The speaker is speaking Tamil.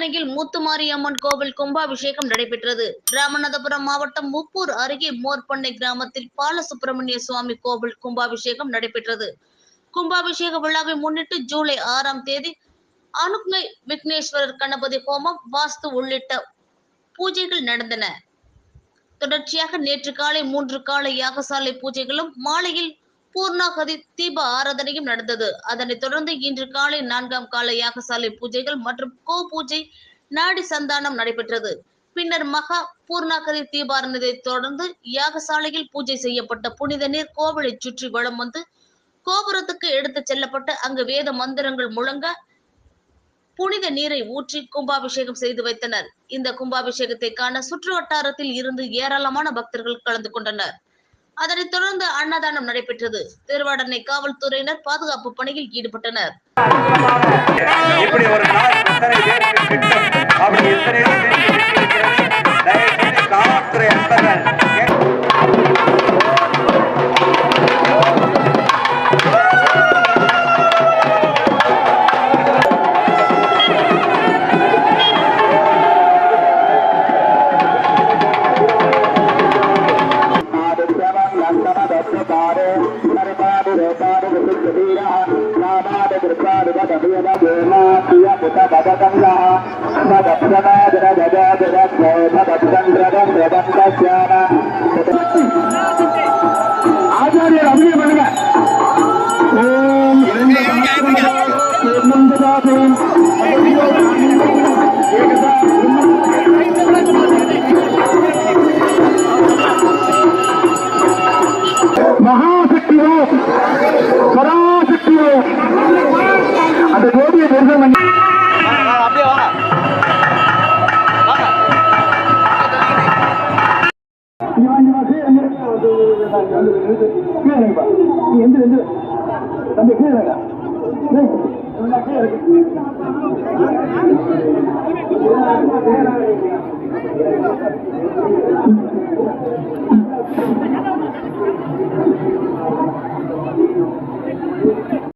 யாகசாலையில் முத்துமாரியம்மன் கோவில் கும்பாபிஷேகம் நடைபெற்றது. ராமநாதபுரம் மாவட்டம் முப்பூர் அருகே மோர்பண்ணை கிராமத்தில் பாலசுப்பிரமணிய சுவாமி கோவில் கும்பாபிஷேகம் நடைபெற்றது. கும்பாபிஷேக விழாவை முன்னிட்டு ஜூலை ஆறாம் தேதி அனுக்னை விக்னேஸ்வரர் கணபதி ஹோமம் வாஸ்து உள்ளிட்ட பூஜைகள் நடந்தன. தொடர்ச்சியாக நேற்று காலை மூன்று கால யாகசாலை பூஜைகளும் மாலையில் பூர்ணாகதி தீப ஆராதனையும் நடந்தது. அதனைத் தொடர்ந்து இன்று காலை நான்காம் கால யாகசாலை பூஜைகள் மற்றும் கோ பூஜை நாடி சந்தானம் நடைபெற்றது. பின்னர் மகா பூர்ணாகதி தீபாரணத்தை தொடர்ந்து யாகசாலையில் பூஜை செய்யப்பட்ட புனித நீர் கோவிலை சுற்றி வலம் வந்து கோபுரத்துக்கு எடுத்துச் செல்லப்பட்டு அங்கு வேத மந்திரங்கள் முழங்க புனித நீரை ஊற்றி கும்பாபிஷேகம் செய்து வைத்தனர். இந்த கும்பாபிஷேகத்தை காண சுற்று வட்டாரத்தில் இருந்து ஏராளமான பக்தர்கள் கலந்து கொண்டனர். அதனைத் தொடர்ந்து அன்னதானம் நடைபெற்றது. திருவாடனை காவல்துறையினர் பாதுகாப்பு பணியில் ஈடுபட்டனர். ஆச்சாரியர் அபிநயம் பண்ணுங்க ஓம் இரண்டு சமஸ்கிருதம் மகாசக்தியோ இறங்கு. கீழே இறங்குப்பா. நீ எந்த எந்த தம்பி, கீழே இறங்க. கீழே